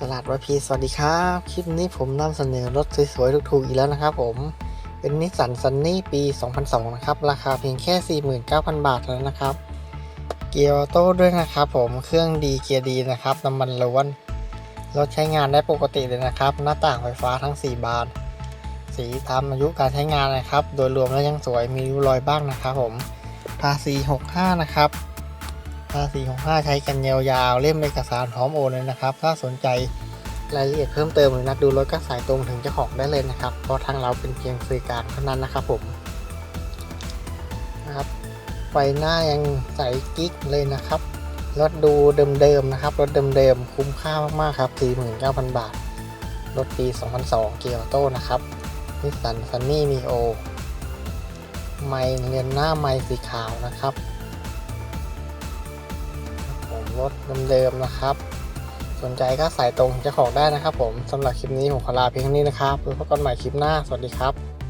ตลาดวายพีสวัสดีครับ คลิปนี้ผมนำเสนอรถสวยๆ ถูกๆ อีกแล้วนะครับผม เป็นนิสสันซันนี่ปี 2002 นะครับ ราคาเพียงแค่ 49,000 บาทแล้วนะครับ เกียร์ออโต้ด้วยนะครับผม เครื่องดีเกียร์ดีนะครับน้ำมันล้วน รถใช้งานได้ปกติเลยนะครับ หน้าต่างไฟฟ้าทั้ง 4 บาน สีตามอายุการใช้งานนะครับ โดยรวมแล้วยังสวย มีริ้วรอยบ้างนะครับผม ภาษี 65 นะครับ ภาษี65ใช้กันยาวๆ เล่มเอกสารพร้อมโอนเลยนะครับ ถ้าสนใจรายละเอียดเพิ่มเติมหรือนัดดูรถก็สายตรงถึงเจ้าของได้เลยนะครับ เพราะทางเราเป็นเพียงสื่อกลางเท่านั้นนะครับผมนะครับไฟหน้ายังใสกิ๊กเลยนะครับ รถดูเดิมๆนะครับ รถเดิมๆคุ้มค่ามากๆครับ 49,000 บาท รถปี 2002 เกียร์ออโต้นะครับนิสสันซันนี่มีโอ ไมเรียนหน้าไมสีขาวนะครับ รถเดิมๆนะครับ สนใจก็สายตรงจะของได้นะครับผมสำหรับคลิปนี้ผมขอลาเพียงเท่านี้นะครับแล้วพบกันใหม่คลิปหน้าสวัสดีครับ